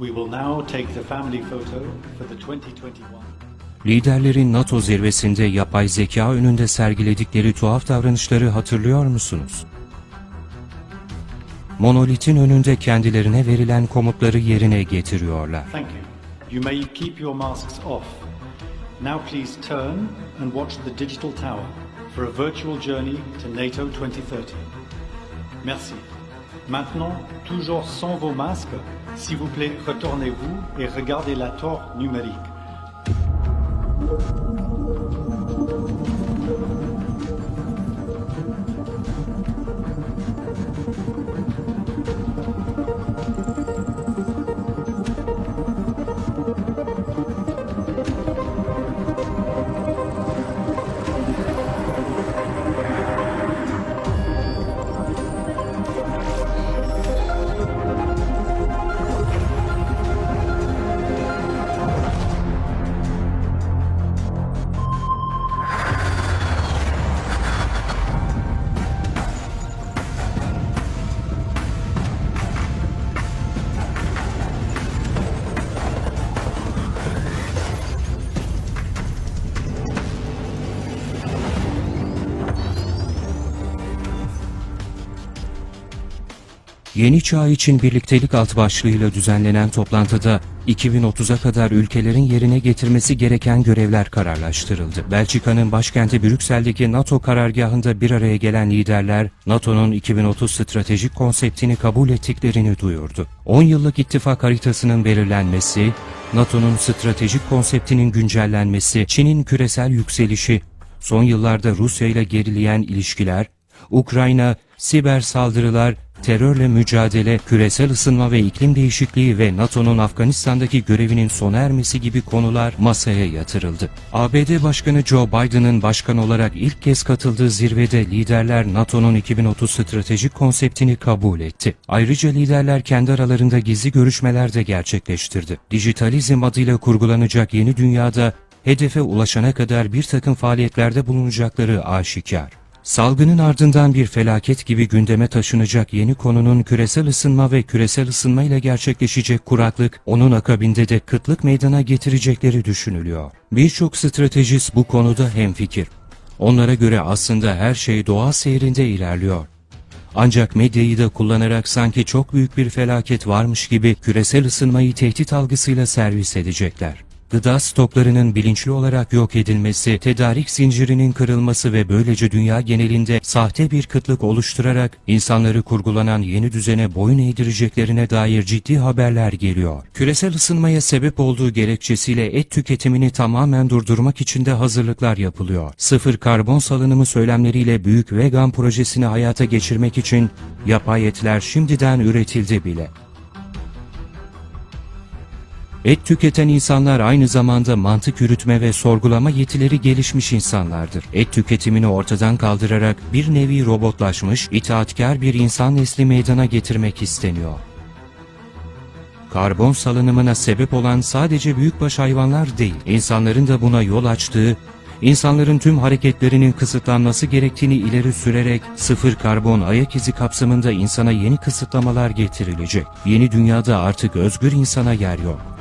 We will now take the family photo for the 2021. Liderlerin NATO zirvesinde yapay zeka önünde sergiledikleri tuhaf davranışları hatırlıyor musunuz? Monolitin önünde kendilerine verilen komutları yerine getiriyorlar. Thank you. You may keep your masks off. Now please turn and watch the digital tower for a virtual journey to NATO 2030. Merci. Maintenant, toujours sans vos masques, s'il vous plaît, retournez-vous et regardez la tour numérique. Yeni çağ için birliktelik alt başlığıyla düzenlenen toplantıda 2030'a kadar ülkelerin yerine getirmesi gereken görevler kararlaştırıldı. Belçika'nın başkenti Brüksel'deki NATO karargahında bir araya gelen liderler NATO'nun 2030 stratejik konseptini kabul ettiklerini duyurdu. 10 yıllık ittifak haritasının belirlenmesi, NATO'nun stratejik konseptinin güncellenmesi, Çin'in küresel yükselişi, son yıllarda Rusya ile gerileyen ilişkiler, Ukrayna, siber saldırılar, terörle mücadele, küresel ısınma ve iklim değişikliği ve NATO'nun Afganistan'daki görevinin sona ermesi gibi konular masaya yatırıldı. ABD Başkanı Joe Biden'ın başkan olarak ilk kez katıldığı zirvede liderler NATO'nun 2030 stratejik konseptini kabul etti. Ayrıca liderler kendi aralarında gizli görüşmeler de gerçekleştirdi. Dijitalizm adıyla kurgulanacak yeni dünyada hedefe ulaşana kadar bir takım faaliyetlerde bulunacakları aşikar. Salgının ardından bir felaket gibi gündeme taşınacak yeni konunun küresel ısınma ve küresel ısınma ile gerçekleşecek kuraklık, onun akabinde de kıtlık meydana getirecekleri düşünülüyor. Birçok stratejist bu konuda hemfikir. Onlara göre aslında her şey doğa seyrinde ilerliyor. Ancak medyayı da kullanarak sanki çok büyük bir felaket varmış gibi küresel ısınmayı tehdit algısıyla servis edecekler. Gıda stoklarının bilinçli olarak yok edilmesi, tedarik zincirinin kırılması ve böylece dünya genelinde sahte bir kıtlık oluşturarak insanları kurgulanan yeni düzene boyun eğdireceklerine dair ciddi haberler geliyor. Küresel ısınmaya sebep olduğu gerekçesiyle et tüketimini tamamen durdurmak için de hazırlıklar yapılıyor. Sıfır karbon salınımı söylemleriyle büyük vegan projesini hayata geçirmek için yapay etler şimdiden üretildi bile. Et tüketen insanlar aynı zamanda mantık yürütme ve sorgulama yetileri gelişmiş insanlardır. Et tüketimini ortadan kaldırarak bir nevi robotlaşmış, itaatkar bir insan nesli meydana getirmek isteniyor. Karbon salınımına sebep olan sadece büyükbaş hayvanlar değil, insanların da buna yol açtığı, insanların tüm hareketlerinin kısıtlanması gerektiğini ileri sürerek sıfır karbon ayak izi kapsamında insana yeni kısıtlamalar getirilecek. Yeni dünyada artık özgür insana yer yok.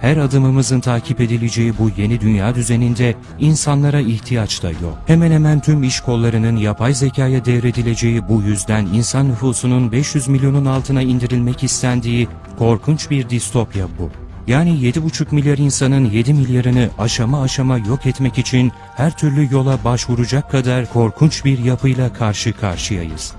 Her adımımızın takip edileceği bu yeni dünya düzeninde insanlara ihtiyaç da yok. Hemen hemen tüm iş kollarının yapay zekaya devredileceği bu yüzden insan nüfusunun 500 milyonun altına indirilmek istendiği korkunç bir distopya bu. Yani 7,5 milyar insanın 7 milyarını aşama aşama yok etmek için her türlü yola başvuracak kadar korkunç bir yapıyla karşı karşıyayız.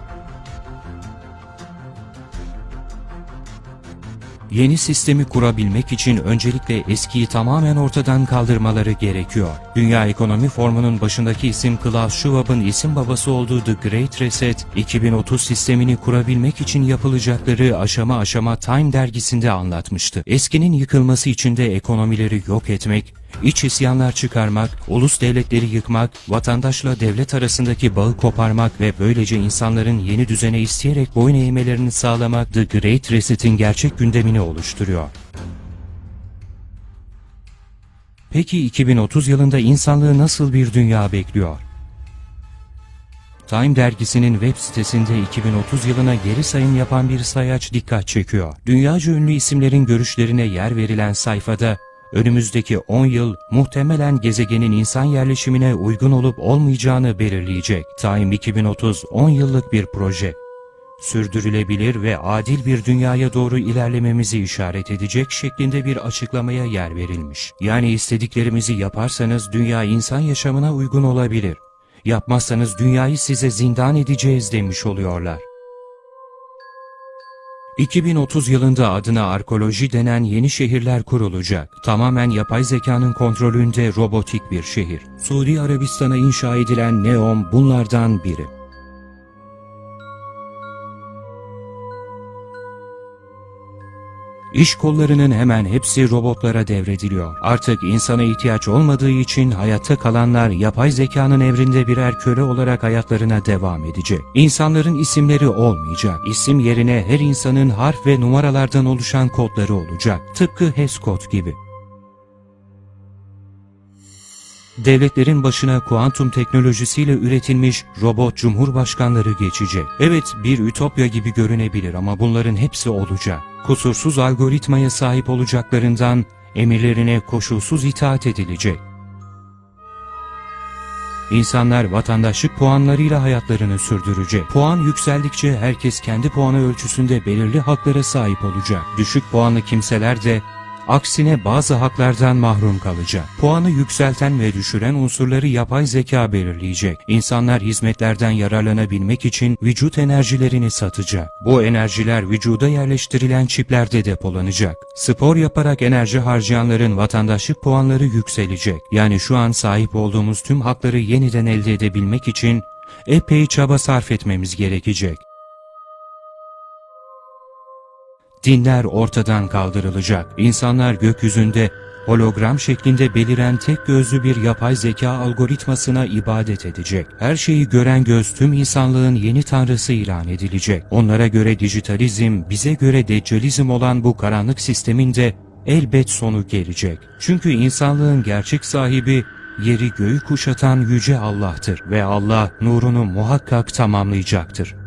Yeni sistemi kurabilmek için öncelikle eskiyi tamamen ortadan kaldırmaları gerekiyor. Dünya Ekonomi Formu'nun başındaki isim Klaus Schwab'ın isim babası olduğu The Great Reset, 2030 sistemini kurabilmek için yapılacakları aşama aşama Time dergisinde anlatmıştı. Eskinin yıkılması için de ekonomileri yok etmek, iç isyanlar çıkarmak, ulus devletleri yıkmak, vatandaşla devlet arasındaki bağı koparmak ve böylece insanların yeni düzene isteyerek boyun eğmelerini sağlamak The Great Reset'in gerçek gündemini oluşturuyor. Peki 2030 yılında insanlığı nasıl bir dünya bekliyor? Time dergisinin web sitesinde 2030 yılına geri sayım yapan bir sayaç dikkat çekiyor. Dünyaca ünlü isimlerin görüşlerine yer verilen sayfada önümüzdeki 10 yıl muhtemelen gezegenin insan yerleşimine uygun olup olmayacağını belirleyecek. Time 2030 10 yıllık bir proje. Sürdürülebilir ve adil bir dünyaya doğru ilerlememizi işaret edecek şeklinde bir açıklamaya yer verilmiş. Yani istediklerimizi yaparsanız dünya insan yaşamına uygun olabilir. Yapmazsanız dünyayı size zindan edeceğiz demiş oluyorlar. 2030 yılında adına arkeoloji denen yeni şehirler kurulacak. Tamamen yapay zekanın kontrolünde robotik bir şehir. Suudi Arabistan'a inşa edilen Neom bunlardan biri. İş kollarının hemen hepsi robotlara devrediliyor. Artık insana ihtiyaç olmadığı için hayatta kalanlar yapay zekanın evrinde birer köle olarak hayatlarına devam edecek. İnsanların isimleri olmayacak. İsim yerine her insanın harf ve numaralardan oluşan kodları olacak. Tıpkı HES kod gibi. Devletlerin başına kuantum teknolojisiyle üretilmiş robot cumhurbaşkanları geçecek. Evet bir ütopya gibi görünebilir ama bunların hepsi olacak. Kusursuz algoritmaya sahip olacaklarından emirlerine koşulsuz itaat edilecek. İnsanlar vatandaşlık puanlarıyla hayatlarını sürdürecek. Puan yükseldikçe herkes kendi puanı ölçüsünde belirli haklara sahip olacak. Düşük puanlı kimseler de aksine bazı haklardan mahrum kalacak. Puanı yükselten ve düşüren unsurları yapay zeka belirleyecek. İnsanlar hizmetlerden yararlanabilmek için vücut enerjilerini satacak. Bu enerjiler vücuda yerleştirilen çiplerde depolanacak. Spor yaparak enerji harcayanların vatandaşlık puanları yükselecek. Yani şu an sahip olduğumuz tüm hakları yeniden elde edebilmek için epey çaba sarf etmemiz gerekecek. Dinler ortadan kaldırılacak. İnsanlar gökyüzünde hologram şeklinde beliren tek gözlü bir yapay zeka algoritmasına ibadet edecek. Her şeyi gören göz tüm insanlığın yeni tanrısı ilan edilecek. Onlara göre dijitalizm, bize göre deccalizm olan bu karanlık sistemin de elbet sonu gelecek. Çünkü insanlığın gerçek sahibi yeri göğü kuşatan yüce Allah'tır ve Allah nurunu muhakkak tamamlayacaktır.